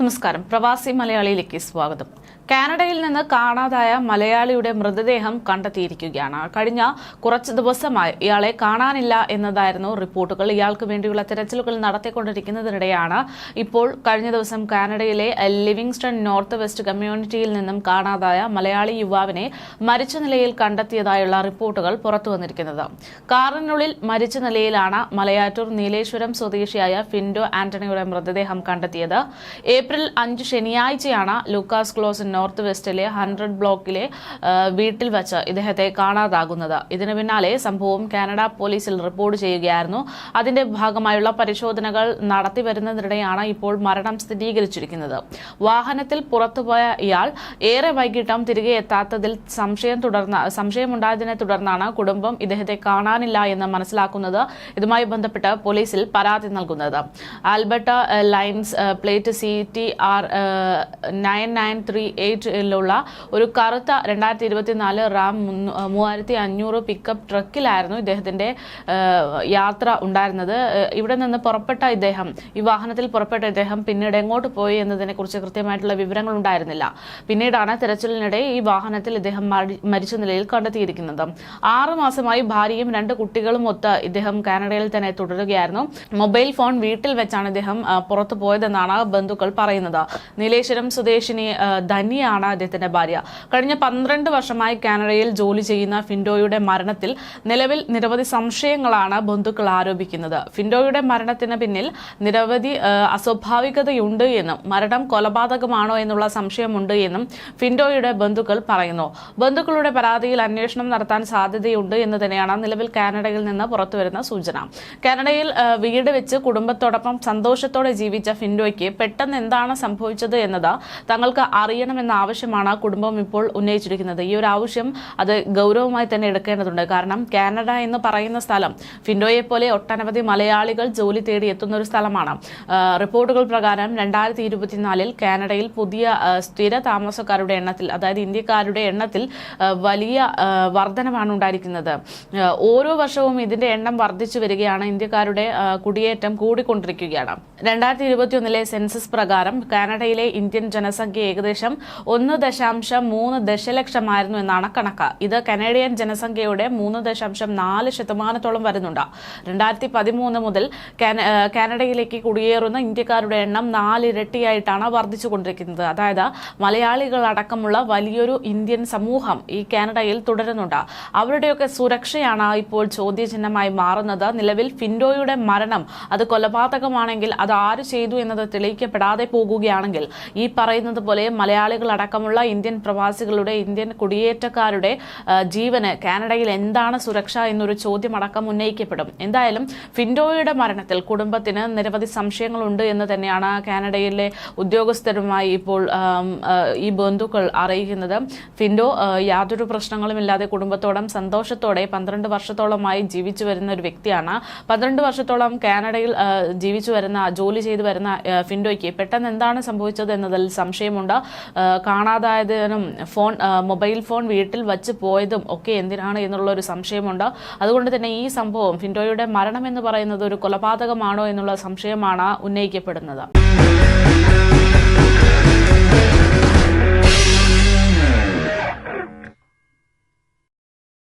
നമസ്കാരം. പ്രവാസി മലയാളിയിലേക്ക് സ്വാഗതം. കാനഡയിൽ നിന്ന് കാണാതായ മലയാളിയുടെ മൃതദേഹം കണ്ടെത്തിയിരിക്കുകയാണ്. കഴിഞ്ഞ കുറച്ച് ദിവസമായി ഇയാളെ കാണാനില്ല എന്നതായിരുന്നു റിപ്പോർട്ടുകൾ. ഇയാൾക്ക് വേണ്ടിയുള്ള തിരച്ചിലുകൾ നടത്തിക്കൊണ്ടിരിക്കുന്നതിനിടെയാണ് ഇപ്പോൾ കഴിഞ്ഞ ദിവസം കാനഡയിലെ ലിവിങ്സ്റ്റൺ നോർത്ത് വെസ്റ്റ് കമ്മ്യൂണിറ്റിയിൽ നിന്നും കാണാതായ മലയാളി യുവാവിനെ മരിച്ച നിലയിൽ കണ്ടെത്തിയതായുള്ള റിപ്പോർട്ടുകൾ പുറത്തു പുറത്തുവന്നിരിക്കുന്നത് കാറിനുള്ളിൽ മരിച്ച നിലയിലാണ് മലയാറ്റൂർ നീലേശ്വരം സ്വദേശിയായ ഫിൻഡോ ആന്റണിയുടെ മൃതദേഹം കണ്ടെത്തിയത്. ഏപ്രിൽ അഞ്ച് ശനിയാഴ്ചയാണ് ലൂക്കാസ് ക്ലോസ് നോർത്ത് വെസ്റ്റിലെ ഹൺഡ്രഡ് ബ്ലോക്കിലെ വീട്ടിൽ വച്ച് ഇദ്ദേഹത്തെ കാണാതാകുന്നത്. ഇതിനു പിന്നാലെ സംഭവം കാനഡ പോലീസിൽ റിപ്പോർട്ട് ചെയ്യുകയായിരുന്നു. അതിന്റെ ഭാഗമായുള്ള പരിശോധനകൾ നടത്തി വരുന്നതിനിടെയാണ് ഇപ്പോൾ മരണം സ്ഥിരീകരിച്ചിരിക്കുന്നത്. വാഹനത്തിൽ പുറത്തുപോയ ഇയാൾ ഏറെ വൈകിട്ടും തിരികെ എത്താത്തതിൽ സംശയം തുടർന്ന് സംശയമുണ്ടായതിനെ തുടർന്നാണ് കുടുംബം ഇദ്ദേഹത്തെ കാണാനില്ല എന്ന് മനസ്സിലാക്കുന്നത്. ഇതുമായി ബന്ധപ്പെട്ട് പോലീസിൽ പരാതി നൽകുന്നത്. Alberta license plate C T R nine nine three എയ്റ്റിലുള്ള ഒരു കറുത്ത രണ്ടായിരത്തി ഇരുപത്തിനാല് റാം മൂവായിരത്തി അഞ്ഞൂറ് പിക്കപ്പ് ട്രക്കിലായിരുന്നു ഇദ്ദേഹത്തിന്റെ യാത്ര ഉണ്ടായിരുന്നത്. ഇവിടെ നിന്ന് പുറപ്പെട്ട ഇദ്ദേഹം ഈ വാഹനത്തിൽ പുറപ്പെട്ട ഇദ്ദേഹം പിന്നീട് എങ്ങോട്ട് പോയി എന്നതിനെക്കുറിച്ച് കൃത്യമായിട്ടുള്ള വിവരങ്ങൾ ഉണ്ടായിരുന്നില്ല. പിന്നീടാണ് തെരച്ചിലിനിടെ ഈ വാഹനത്തിൽ ഇദ്ദേഹം മരിച്ച നിലയിൽ കണ്ടെത്തിയിരിക്കുന്നത്. ആറു മാസമായി ഭാര്യയും രണ്ട് കുട്ടികളും ഒത്ത് ഇദ്ദേഹം കാനഡയിൽ തന്നെ തുടരുകയായിരുന്നു. മൊബൈൽ ഫോൺ വീട്ടിൽ വെച്ചാണ് ഇദ്ദേഹം പുറത്തു പോയതെന്നാണ് ബന്ധുക്കൾ പറയുന്നത്. നീലേശ്വരം സ്വദേശിനി ധനിയാണ് അദ്ദേഹത്തിന്റെ ഭാര്യ. കഴിഞ്ഞ പന്ത്രണ്ട് വർഷമായി കാനഡയിൽ ജോലി ചെയ്യുന്ന ഫിൻഡോയുടെ മരണത്തിൽ നിലവിൽ നിരവധി സംശയങ്ങളാണ് ബന്ധുക്കൾ ആരോപിക്കുന്നത്. ഫിൻഡോയുടെ മരണത്തിന് പിന്നിൽ നിരവധി അസ്വാഭാവികതയുണ്ട് എന്നും മരണം കൊലപാതകമാണോ എന്നുള്ള സംശയമുണ്ട് എന്നും ഫിൻഡോയുടെ ബന്ധുക്കൾ പറയുന്നു. ബന്ധുക്കളുടെ പരാതിയിൽ അന്വേഷണം നടത്താൻ സാധ്യതയുണ്ട് എന്ന് തന്നെയാണ് നിലവിൽ കാനഡയിൽ നിന്ന് പുറത്തുവരുന്ന സൂചന. കാനഡയിൽ വീട് വെച്ച് കുടുംബത്തോടൊപ്പം സന്തോഷത്തോടെ ജീവിച്ച ഫിൻഡോയ്ക്ക് പെട്ടെന്ന് എന്താണ് സംഭവിച്ചത് എന്നത് തങ്ങൾക്ക് അറിയണമെന്ന ആവശ്യമാണ് കുടുംബം ഇപ്പോൾ ഉന്നയിച്ചിരിക്കുന്നത്. ഈ ഒരു ആവശ്യം അത് ഗൗരവമായി തന്നെ എടുക്കേണ്ടതുണ്ട്. കാരണം കാനഡ എന്ന് പറയുന്ന സ്ഥലം ഫിൻഡോയെ പോലെ ഒട്ടനവധി മലയാളികൾ ജോലി തേടി എത്തുന്ന ഒരു സ്ഥലമാണ്. റിപ്പോർട്ടുകൾ പ്രകാരം രണ്ടായിരത്തി ഇരുപത്തിനാലിൽ കാനഡയിൽ പുതിയ സ്ഥിര താമസക്കാരുടെ എണ്ണത്തിൽ അതായത് ഇന്ത്യക്കാരുടെ എണ്ണത്തിൽ വലിയ വർധനമാണ് ഉണ്ടായിരിക്കുന്നത്. ഓരോ വർഷവും ഇതിന്റെ എണ്ണം വർദ്ധിച്ചു വരികയാണ്. ഇന്ത്യക്കാരുടെ കുടിയേറ്റം കൂടിക്കൊണ്ടിരിക്കുകയാണ്. രണ്ടായിരത്തി ഇരുപത്തിയൊന്നിലെ സെൻസസ് പ്രകാരം കാനഡയിലെ ഇന്ത്യൻ ജനസംഖ്യ ഏകദേശം ഒന്ന് ദശാംശം മൂന്ന് ദശലക്ഷമായിരുന്നു എന്നാണ് കണക്ക്. ഇത് കനേഡിയൻ ജനസംഖ്യയുടെ മൂന്ന് ദശാംശം നാല് ശതമാനത്തോളം വരുന്നുണ്ട്. രണ്ടായിരത്തി പതിമൂന്ന് മുതൽ കാന- കാനഡയിലേക്ക് കുടിയേറുന്ന ഇന്ത്യക്കാരുടെ എണ്ണം നാലിരട്ടിയായിട്ടാണ് വർദ്ധിച്ചുകൊണ്ടിരിക്കുന്നത്. അതായത് മലയാളികൾ അടക്കമുള്ള വലിയൊരു ഇന്ത്യൻ സമൂഹം ഈ കാനഡയിൽ തുടരുന്നുണ്ട്. അവരുടെയൊക്കെ സുരക്ഷയാണ് ഇപ്പോൾ ചോദ്യചിഹ്നമായി മാറുന്നത്. നിലവിൽ ഫിൻഡോയുടെ മരണം അത് കൊലപാതകമാണെങ്കിൽ അത് ആര് ചെയ്തു എന്നത് തെളിയിക്കപ്പെടാതെ പോകുകയാണെങ്കിൽ ഈ പറയുന്നത് പോലെ മലയാളികൾ അടക്കമുള്ള ഇന്ത്യൻ പ്രവാസികളുടെ ഇന്ത്യൻ കുടിയേറ്റക്കാരുടെ ജീവന് കാനഡയിൽ എന്താണ് സുരക്ഷ എന്നൊരു ചോദ്യം അടക്കം ഉന്നയിക്കപ്പെടും. എന്തായാലും ഫിൻഡോയുടെ മരണത്തിൽ കുടുംബത്തിന് നിരവധി സംശയങ്ങളുണ്ട് എന്ന് തന്നെയാണ് കാനഡയിലെ ഉദ്യോഗസ്ഥരുമായി ഇപ്പോൾ ഈ ബന്ധുക്കൾ അറിയിക്കുന്നത്. ഫിൻഡോ യാതൊരു പ്രശ്നങ്ങളുമില്ലാതെ കുടുംബത്തോടും സന്തോഷത്തോടെ പന്ത്രണ്ട് വർഷത്തോളമായി ജീവിച്ചു വരുന്ന ഒരു വ്യക്തിയാണ്. പന്ത്രണ്ട് വർഷത്തോളം കാനഡയിൽ ജീവിച്ചു വരുന്ന ജോലി ചെയ്തു വരുന്ന ഫിൻഡോയ്ക്ക് പെട്ടെന്ന് എന്താണ് സംഭവിച്ചത് എന്നതിൽ സംശയമുണ്ട്. കാണാതായതിനും ഫോൺ മൊബൈൽ ഫോൺ വീട്ടിൽ വച്ച് പോയതും ഒക്കെ എന്തിനാണ് എന്നുള്ള ഒരു സംശയമുണ്ട്. അതുകൊണ്ട് തന്നെ ഈ സംഭവം ഫിൻഡോയുടെ മരണം എന്ന് പറയുന്നത് ഒരു കൊലപാതകമാണോ എന്നുള്ള സംശയമാണ് ഉന്നയിക്കപ്പെടുന്നത്.